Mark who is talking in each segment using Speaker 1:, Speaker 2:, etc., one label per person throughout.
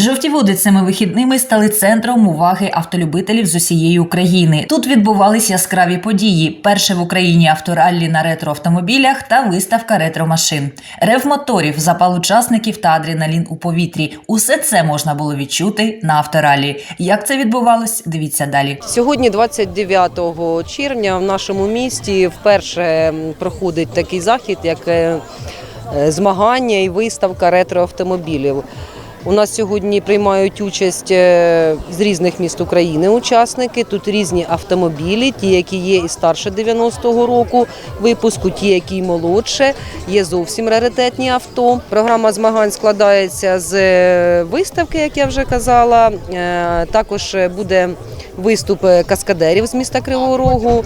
Speaker 1: Жовті води цими вихідними стали центром уваги автолюбителів з усієї України. Тут відбувались яскраві події: перше в Україні автораллі на ретроавтомобілях та виставка ретромашин, рев моторів, запал учасників та адреналін у повітрі. Усе це можна було відчути на авторалі. Як це відбувалось? Дивіться далі.
Speaker 2: Сьогодні, 29 червня, в нашому місті вперше проходить такий захід, як е, е, змагання і виставка ретроавтомобілів. У нас сьогодні приймають участь е, з різних міст України учасники. Тут різні автомобілі, ті, які є і старше 90-го року випуску, ті, які й молодше. Є зовсім раритетні авто. Програма змагань складається з е, виставки, як я вже казала. Е, Також буде виступ каскадерів з міста Кривого Рогу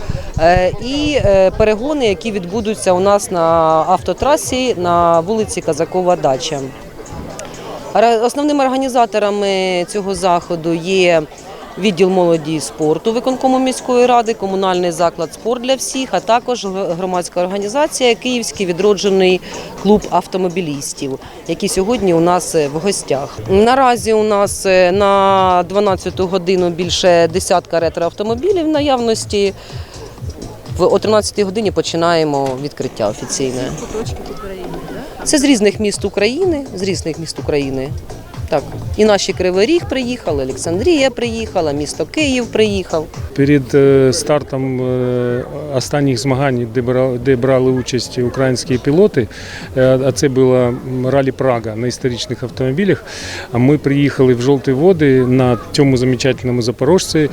Speaker 2: і перегони, які відбудуться у нас на автотрасі на вулиці Казакова Дача. Основними організаторами цього заходу є відділ молоді і спорту виконкому міської ради, комунальний заклад спорт для всіх, а також громадська організація Київський відроджений клуб автомобілістів, які сьогодні у нас е, в гостях. Наразі у нас е, на 12 годину більше десятка ретроавтомобілів наявності. В о 13 годині починаємо відкриття офіційне. Це з різних міст України, з різних міст України. Так, і наші Кривий Ріг приїхали, Олександрія приїхала, місто Київ приїхав.
Speaker 3: Перед е, стартом е, останніх змагань, де брали, участь українські пілоти, е, а це була ралі Прага на історичних автомобілях. Ми приїхали в Жовті води на цьому замечательному запорожці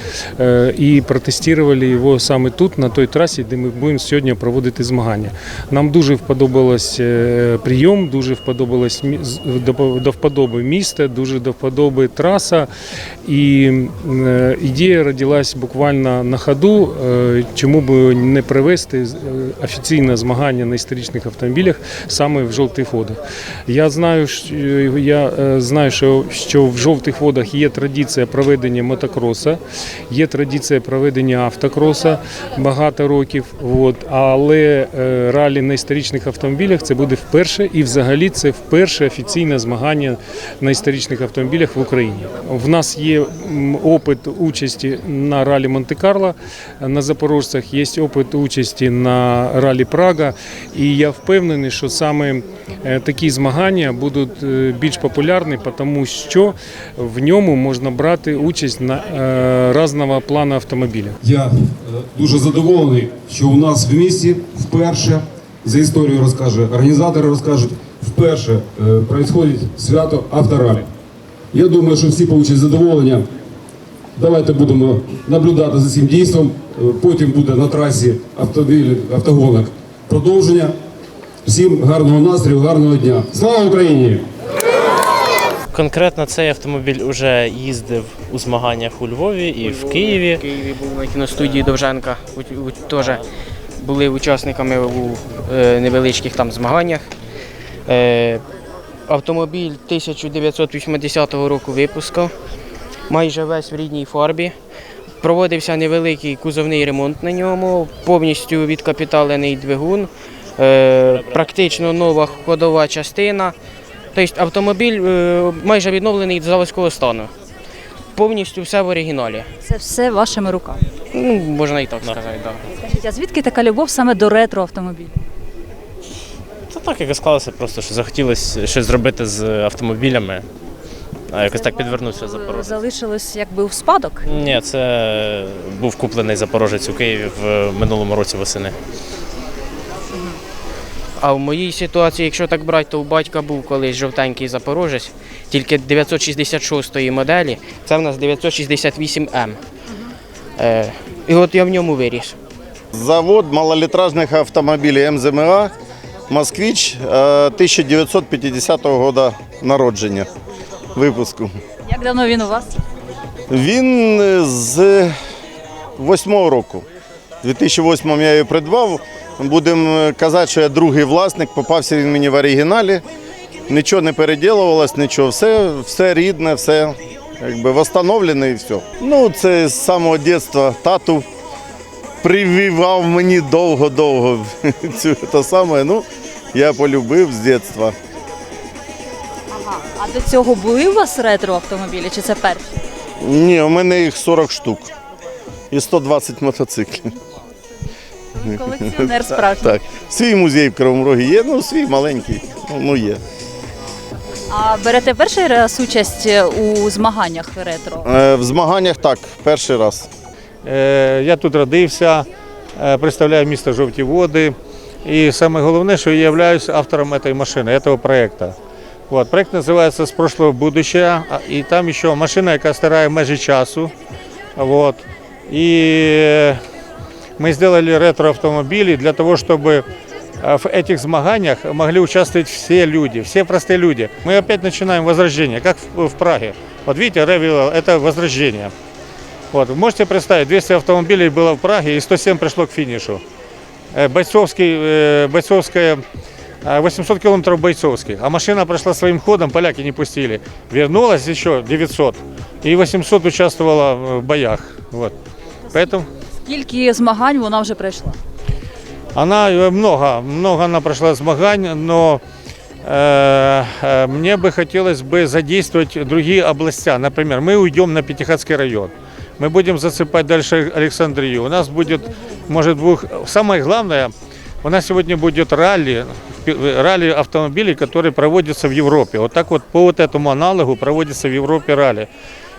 Speaker 3: і протестували його саме тут, на той трасі, де ми будемо сьогодні проводити змагання. Нам дуже вподобалось прийом, дуже вподобалось до до вподоби міста, дуже до вподоби траса. І е, ідея родилась буквально на ходу, е, чому б не привести е, офіційне змагання на історичних автомобілях саме в жовтих водах. Я знаю, я знаю, що, в жовтих водах є традиція проведення мотокроса, є традиція проведення автокроса багато років. От, але ралі на історичних автомобілях це буде вперше, і взагалі це вперше офіційне змагання на історичних автомобілях в Україні. В нас є опит участі на ралі Монте-Карло на запорожцях, є опит участі на ралі Прага. І я впевнений, що саме е, такі змагання будуть е, більш популярні, тому що в ньому можна брати участь на е, різного плану автомобіля.
Speaker 4: Я дуже задоволений, що у нас в місті вперше за історію розкаже, організатори розкажуть, вперше е, происходить свято авторалі. Я думаю, що всі получать задоволення. Давайте будемо наблюдати за цим дійством. Е, Потім буде на трасі автомобіль, автогонок продовження. Всім гарного настрою, гарного дня. Слава Україні!
Speaker 5: Конкретно цей автомобіль вже їздив у змаганнях у Львові і в Києві.
Speaker 6: В Києві був на кіностудії Довженка. У- у- Теж були учасниками у е, невеличких там змаганнях. Е, Автомобіль 1980 року випуску, майже весь в рідній фарбі. Проводився невеликий кузовний ремонт на ньому, повністю відкапіталений двигун, е, практично нова ходова частина. Тобто автомобіль е, майже відновлений до заводського стану. Повністю все в оригіналі.
Speaker 7: Це все вашими руками.
Speaker 6: Ну, можна і так сказати, так.
Speaker 7: Скажіть, а звідки така любов саме до ретро автомобілів?
Speaker 5: Так якось склалося, просто що захотілося щось зробити з автомобілями. А якось так підвернувся Запорожець.
Speaker 7: Залишилось якби в спадок.
Speaker 5: Ні, це був куплений Запорожець у Києві в минулому році восени.
Speaker 6: А в моїй ситуації, якщо так брати, то у батька був колись жовтенький запорожець, тільки 966-ї моделі, це в нас 968М. Е, і от я в ньому виріс.
Speaker 8: Завод малолитражных автомобилей МЗМА «Москвич» э, 1950 года народження випуску.
Speaker 7: Як давно він у вас?
Speaker 8: Він е, з 8 року. У 2008 я його придбав. Будемо казати, що я другий власник, попався він мені в оригіналі. Нічого не переділувалось, нічого. Все, все рідне, все якби восстановлене і все. Ну, це з самого дитинства тату прививав мені довго-довго цю те саме. Ну, я полюбив з дитинства.
Speaker 7: А до цього були у вас ретро автомобілі? Чи це перші?
Speaker 8: Ні, у мене їх 40 штук. І 120 мотоциклів.
Speaker 7: Колекціонер справжній.
Speaker 8: Так. Свій музей в Кривому Рогі є, ну свій маленький, ну, ну є.
Speaker 7: А берете перший раз участь у змаганнях ретро?
Speaker 8: Е, в змаганнях так, перший раз.
Speaker 9: Е, Я тут родився, е, представляю місто Жовті Води. І саме головне, що я являюсь автором этой машины, этого проекта. Вот, проект називається «З прошлого в будущее», а- і там ще машина, яка стирає межі часу. Вот. І ми зробили ретро-автомобілі для того, щоб е, в этих змаганнях могли участвовать все люди, все простые люди. Мы опять начинаем возрождение, как в, в Праге. Вот видите, Ревил – это возрождение. Вот, вы можете представить, 200 автомобилей было в Праге и 107 пришло к финишу. Э, Бойцовский, э, бойцовская, э, 800 километров бойцовских, а машина прошла своим ходом, поляки не пустили. Вернулась еще 900, и 800 участвовала в боях. Вот. Поэтому
Speaker 7: Скільки змагань вона вже пройшла?
Speaker 9: она э, много, много она прошла змагань, но э, э, мне бы хотелось бы задействовать другие областя. Например, мы уйдем на Пятихатский район. Мы будем засыпать дальше Александрию. У нас будет, может, двух... Самое главное, у нас сегодня будет ралли, впе- ралли автомобилей, которые проводятся в Европе. Вот так вот по вот этому аналогу проводится в Европе ралли.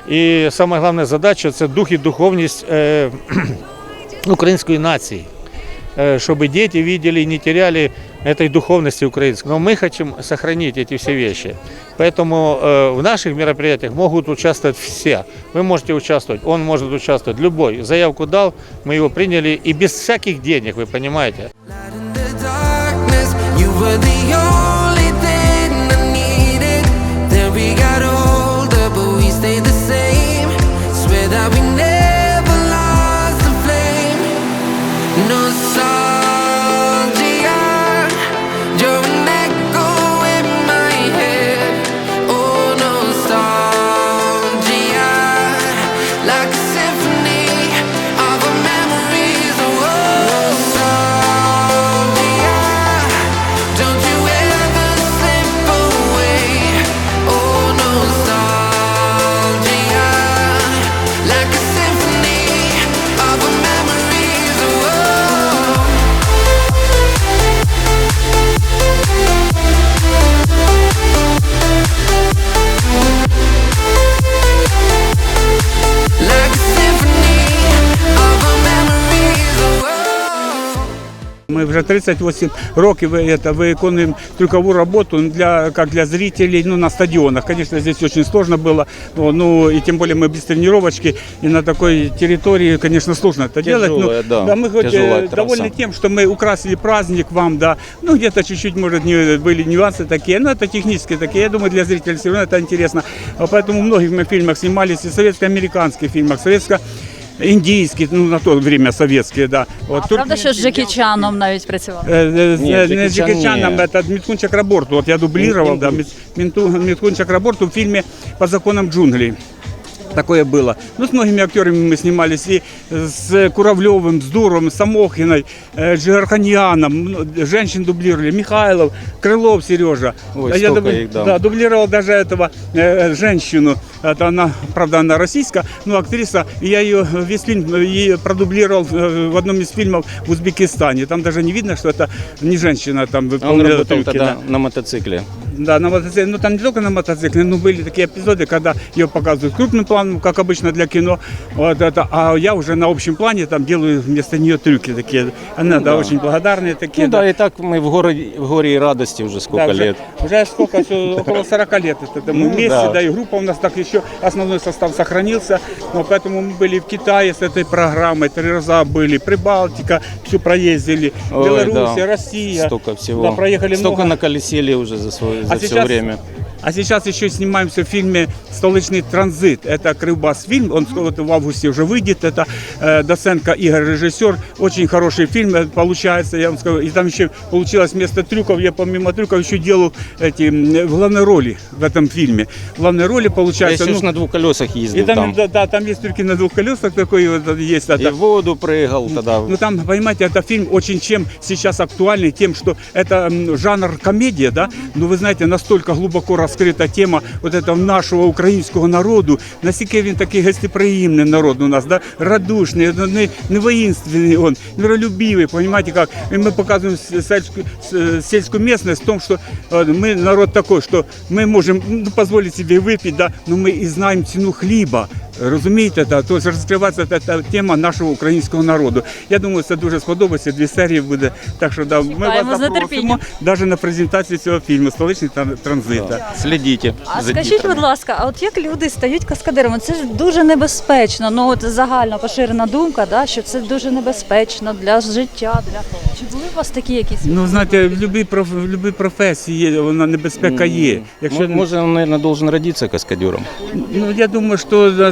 Speaker 9: И самая главная задача – это дух и духовность э, украинской нации э, чтобы дети видели и не теряли этой духовности украинской. Но мы хотим сохранить эти все вещи. Поэтому э, в наших мероприятиях могут участвовать все. Вы можете участвовать, он может участвовать, любой. Заявку дал, мы его приняли и без всяких денег, вы понимаете.
Speaker 10: in the darkness. You were the only
Speaker 11: Мы уже 38 років это, виконуємо трюкову роботу для, как для зрителей ну, на стадионах. Конечно, здесь очень сложно было, но, ну и тем более мы без тренировочки и на такой территории, конечно, сложно это делать.
Speaker 12: Тяжелая,
Speaker 11: но,
Speaker 12: да,
Speaker 11: мы хоть
Speaker 12: тяжелая
Speaker 11: э, довольны
Speaker 12: трасса.
Speaker 11: тем, что мы украсили праздник вам, да. Ну где-то чуть-чуть, может, не, были нюансы такие, но это технические такие. Я думаю, для зрителей все равно это интересно. А Поэтому в многих мы фильмах снимались, и советско-американских фильмах, советско индийских, ну на то время советские, да. Вот,
Speaker 7: А правда, що з Джекі Чаном навіть працював?
Speaker 11: Э, э,
Speaker 12: Не,
Speaker 11: э,
Speaker 12: Джеки
Speaker 11: не
Speaker 12: Чан
Speaker 11: Джеки Чаном,
Speaker 12: не.
Speaker 11: это Митхун Чакраборту. Вот я дублировал, да, Мит- Митху- Митхун Чакраборту в фильме «По законам джунглей». Такое было. Ну, с многими актерами мы снимались. И с Куравлевым, с Дуровым, с Самохиной, э, Джигарханьяном. ну, Женщин дублировали. Михайлов, Крылов Сережа.
Speaker 12: Ой,
Speaker 11: А я
Speaker 12: столько
Speaker 11: дубли-
Speaker 12: их, да.
Speaker 11: да, дублировал даже этого э, женщину. Это она, правда, она российская, но актриса. И я ее весь фильм э, и продублировал э, в одном из фильмов в Узбекистане. Там даже не видно, что это не женщина там
Speaker 12: Он
Speaker 11: выполняла
Speaker 12: работал
Speaker 11: трюки,
Speaker 12: тогда
Speaker 11: да.
Speaker 12: на мотоцикле.
Speaker 11: Да, на мотоцикле. Ну там не только на мотоцикле, но были такие эпизоды, когда ее показывают крупным планом, как обычно для кино. Вот это, а я уже на общем плане там делаю вместо нее трюки такие. Она, да,
Speaker 12: да.
Speaker 11: очень благодарные такие.
Speaker 12: Ну да, и так мы в горе, в горе и радости уже сколько
Speaker 11: Да, уже,
Speaker 12: лет.
Speaker 11: Уже сколько, всё, около 40 лет это, это мы
Speaker 12: Ну,
Speaker 11: вместе,
Speaker 12: да.
Speaker 11: да. и группа у нас так еще, основной состав сохранился, но поэтому мы были в Китае с этой программой, три раза были, Прибалтика, все проездили,
Speaker 12: Ой,
Speaker 11: Белоруссия,
Speaker 12: да.
Speaker 11: Россия.
Speaker 12: Столько всего.
Speaker 11: Да, проехали
Speaker 12: Столько
Speaker 11: много.
Speaker 12: наколесили уже за, свое, за
Speaker 11: А
Speaker 12: все
Speaker 11: сейчас-
Speaker 12: время.
Speaker 11: А сейчас еще снимаемся в фильме «Столичный транзит». Это Крыбас фильм, он в августе уже выйдет. Это э, Доценко Игорь, режиссер. Очень хороший фильм э, получается, я вам скажу. И там еще получилось вместо трюков, я помимо трюков еще делал эти в главной роли в этом фильме. В главной роли
Speaker 12: Я
Speaker 11: получается...
Speaker 12: еще
Speaker 11: ну,
Speaker 12: на двух колесах
Speaker 11: и
Speaker 12: ездил
Speaker 11: там,
Speaker 12: там.
Speaker 11: Да, да, там есть трюки на двух колесах, такой вот есть.
Speaker 12: И
Speaker 11: это.
Speaker 12: в воду прыгал тогда.
Speaker 11: Ну там, понимаете, это фильм очень чем сейчас актуальный, тем, что это жанр комедия, да, но вы знаете, настолько глубоко розкрита тема от этого нашого українського народу, наскільки він такий гостеприємний народ у нас, да? радушний, ну, не, не воинственный он, миролюбивый, понимаете как? И мы показываем с- сельскую, с- сельскую местность в том, что э, мы народ такой, что мы можем ну, позволить себе выпить, да, но мы и знаем цену хліба. Розумієте, да? тобто розкривається та, та тема нашого українського народу. Я думаю, це дуже сподобається. Дві серії буде. Так що да, ми
Speaker 7: Чекаємо
Speaker 11: вас
Speaker 7: з
Speaker 11: запросимо
Speaker 7: нетерпінням.
Speaker 11: навіть на презентацію цього фільму Столичний тр- транзит.
Speaker 12: Слідіть.
Speaker 7: А
Speaker 12: за
Speaker 7: скажіть,
Speaker 12: дітрами.
Speaker 7: будь ласка, а от як люди стають каскадерами? Це ж дуже небезпечно. Ну от загально поширена думка, да, що це дуже небезпечно для життя. Для чи були у вас такі якісь?
Speaker 11: Ну, знаєте, в будь-якій проф... в професії є, вона небезпека є. Якщо
Speaker 12: Може, він, мабуть, должен родитися каскадером.
Speaker 11: Ну, я думаю,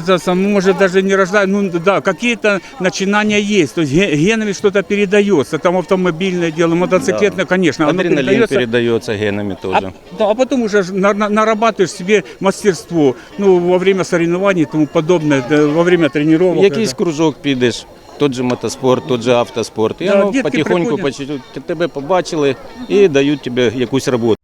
Speaker 11: да, сам, может даже не рождать, ну да, какие-то начинания есть, то есть генами что-то передается, там автомобильное дело, мотоциклетное, конечно, оно
Speaker 12: Адреналин
Speaker 11: передается.
Speaker 12: передается генами
Speaker 11: А, да, а потом уже на- нарабатываешь себе мастерство, ну, во время соревнований и тому подобное, во время тренировок.
Speaker 12: Якийсь кружок підеш, тот же мотоспорт, тот же автоспорт. І
Speaker 11: Да,
Speaker 12: воно
Speaker 11: дітки
Speaker 12: потихоньку
Speaker 11: приходять.
Speaker 12: тебе побачили і дають тобі якусь роботу.